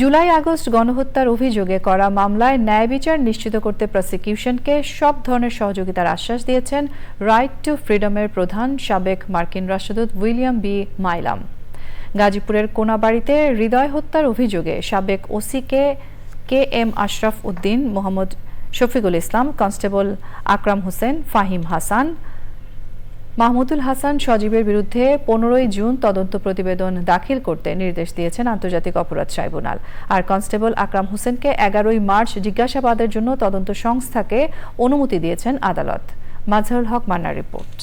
July August গণহত্যার অভিযোগে করা মামলায় ন্যায় বিচার নিশ্চিত করতে প্রসিকিউশনকে সব ধরনের সহযোগিতার আশ্বাস দিয়েছেন রাইট টু ফ্রিডমের প্রধান সাবেক মার্কিন রাষ্ট্রদূত উইলিয়াম বি. মাইলাম। গাজীপুরের কোনাবাড়িতে হৃদয় হত্যার অভিযোগে সাবেক ওসিকে K M Ashraf Uddin, Mohammad Shafiqul Islam, constable Akram Hossain, Fahim Hasan Mahmudul Hasan সজীবের বিরুদ্ধে পনেরোই জুন তদন্ত প্রতিবেদন দাখিল করতে নির্দেশ দিয়েছেন আন্তর্জাতিক অপরাধ ট্রাইব্যুনাল। আর কনস্টেবল আকরাম হোসেনকে এগারোই মার্চ জিজ্ঞাসাবাদের জন্য তদন্ত সংস্থাকে অনুমতি দিয়েছেন আদালত। মাজহারুল হক মান্নার রিপোর্ট।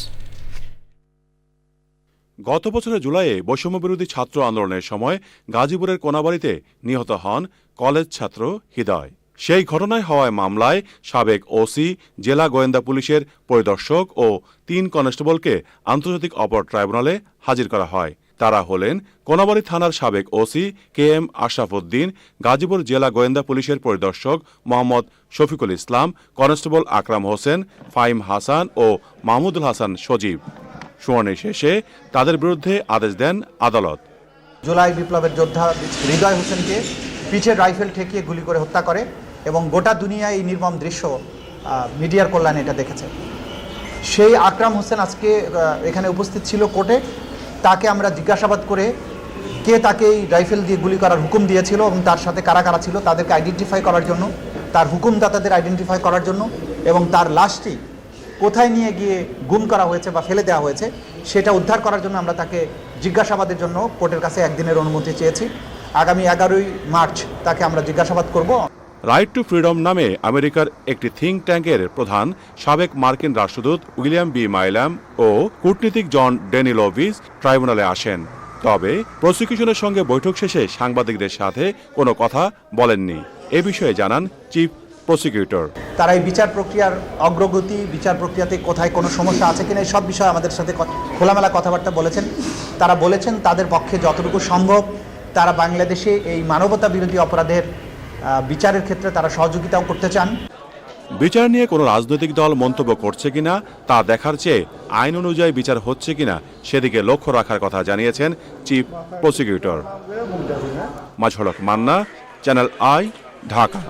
গত বছরের জুলাইয়ে বৈষম্যবিরোধী ছাত্র আন্দোলনের সময় গাজীপুরের কোনাবাড়িতে নিহত হন কলেজ ছাত্র হৃদয়। সেই ঘটনায় হওয়ায় মামলায় সাবেক ওসি, জেলা গোয়েন্দা পুলিশের পরিদর্শক ও তিন কনস্টেবলকে আন্তর্জাতিক অপর ট্রাইব্যুনালে হাজির করা হয়। তারা হলেন কোনাবাড়ি থানার সাবেক OC K M Ashraf Uddin, Gazipur জেলা গোয়েন্দা পুলিশের পরিদর্শক মোহাম্মদ শফিকুল ইসলাম, কনস্টেবল আকরাম হোসেন, ফাইম হাসান ও মাহমুদুল হাসান সজীব। শুনানি শেষে তাদের বিরুদ্ধে আদেশ দেন আদালত। জুলাই বিপ্লবের যোদ্ধা হৃদয় হোসেনকে পিঠে রাইফেল ঠেকিয়ে গুলি করে হত্যা করে। এবং গোটা দুনিয়ায় এই নির্মম দৃশ্য মিডিয়ার কল্যাণে এটা দেখেছে। সেই আকরাম হোসেন আজকে এখানে উপস্থিত ছিল কোর্টে। তাকে আমরা জিজ্ঞাসাবাদ করে কে তাকে এই রাইফেল দিয়ে গুলি করার হুকুম দিয়েছিল এবং তার সাথে কারা কারা ছিল, তাদেরকে আইডেন্টিফাই করার জন্য, তার হুকুমদাতাদের আইডেন্টিফাই করার জন্য এবং তার লাশটি কোথায় নিয়ে গিয়ে গুম করা হয়েছে বা ফেলে দেওয়া হয়েছে, সেটা উদ্ধার করার জন্য আমরা তাকে জিজ্ঞাসাবাদের জন্য কোর্টের কাছে একদিনের অনুমতি চেয়েছি। আগামী এগারোই মার্চ তাকে আমরা জিজ্ঞাসাবাদ করব। রাইট টু ফ্রিডম নামে আমেরিকার একটি থিঙ্ক ট্যাঙ্কের প্রধান সাবেক মার্কিন রাষ্ট্রদূত উইলিয়াম বি. মাইলাম ও কূটনীতিক জন ডেনিলোভিস ট্রাইব্যুনালে আসেন। তবে প্রসিকিউশনের সঙ্গে বৈঠক শেষে সাংবাদিকদের সাথে কোনো কথা বলেননি। এ বিষয়ে জানান চিফ প্রসিকিউটর। তারা এই বিচার প্রক্রিয়ার অগ্রগতি, বিচার প্রক্রিয়াতে কোথায় কোনো সমস্যা আছে কিনা সব বিষয়ে আমাদের সাথে খোলামেলা কথাবার্তা বলেছেন। তারা বলেছেন তাদের পক্ষে যতটুকু সম্ভব তারা বাংলাদেশে এই মানবতা বিরোধী অপরাধের বিচারের ক্ষেত্রে তারা সহযোগিতাও করতে চান। বিচার নিয়ে কোনো রাজনৈতিক দল মন্তব্য করছে কিনা, তা দেখার চেয়ে আইন অনুযায়ী বিচার হচ্ছে কিনা, সেদিকে লক্ষ্য রাখার কথা জানিয়েছেন চিফ প্রসিকিউটর। মাঝলক মান্না, চ্যানেল আই, ঢাকা।